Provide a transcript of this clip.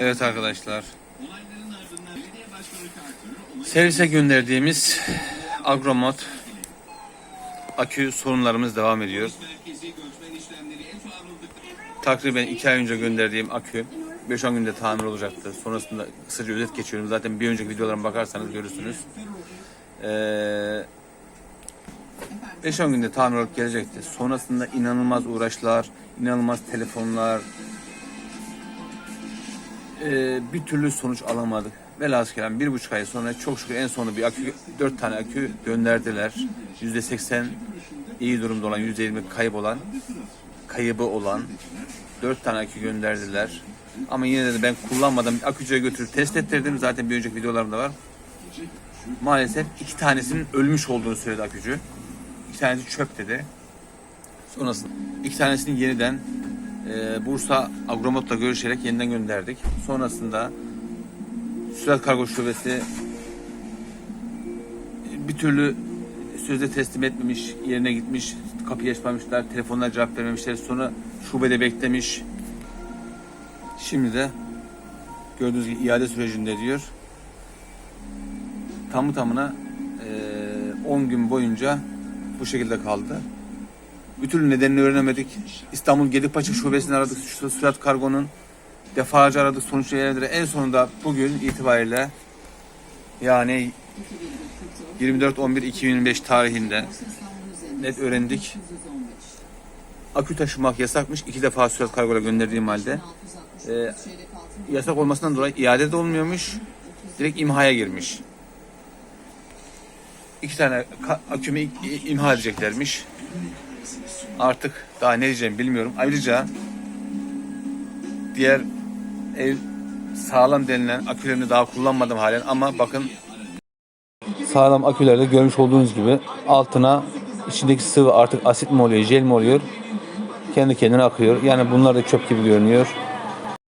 Evet arkadaşlar. Servise gönderdiğimiz Agromod akü sorunlarımız devam ediyor. Takriben 2 ay önce gönderdiğim akü 5-10 günde tamir olacaktı. Sonrasında kısaca özet geçiyorum. Zaten bir önceki videolarıma bakarsanız görürsünüz. Ee, 5-10 günde tamir olup gelecekti. Sonrasında inanılmaz uğraşlar, inanılmaz telefonlar, ee, bir türlü sonuç alamadık. Velhasıl bir buçuk ay sonra çok şükür en sonunda bir akü, dört tane akü gönderdiler. Yüzde seksen iyi durumda olan, yüzde yirmi kayıp olan, kaybı olan dört tane akü gönderdiler. Ama yine de ben kullanmadan akücüye götürüp test ettirdim. Zaten bir önceki videolarımda var. Maalesef iki tanesinin ölmüş olduğunu söyledi akücü. İki tanesi çöp dedi. Sonrasında iki tanesini yeniden e, Bursa Agromot'la görüşerek yeniden gönderdik. Sonrasında Sürat Kargo Şubesi e, bir türlü sözde teslim etmemiş, yerine gitmiş, kapıyı açmamışlar, telefonlara cevap vermemişler. Sonra şubede beklemiş. Şimdi de gördüğünüz gibi iade sürecinde diyor. Tamı tamına e, 10 gün boyunca bu şekilde kaldı. Bir türlü nedenini öğrenemedik. İstanbul Gedikpaşa şubesini aradık. Sürat Kargo'nun defalarca aradık. Sonuç verilmedi. En sonunda bugün itibariyle yani 24-11-2025 tarihinde net öğrendik. Akü taşımak yasakmış. İki defa Sürat Kargo'ya gönderdiğim halde. Ee, yasak olmasından dolayı iade de olmuyormuş. Direkt imhaya girmiş. İki tane akümü imha edeceklermiş. Artık daha ne diyeceğim bilmiyorum. Ayrıca diğer ev sağlam denilen akülerini daha kullanmadım halen ama bakın sağlam akülerde görmüş olduğunuz gibi altına içindeki sıvı artık asit mi oluyor, jel mi oluyor? Kendi kendine akıyor. Yani bunlar da çöp gibi görünüyor.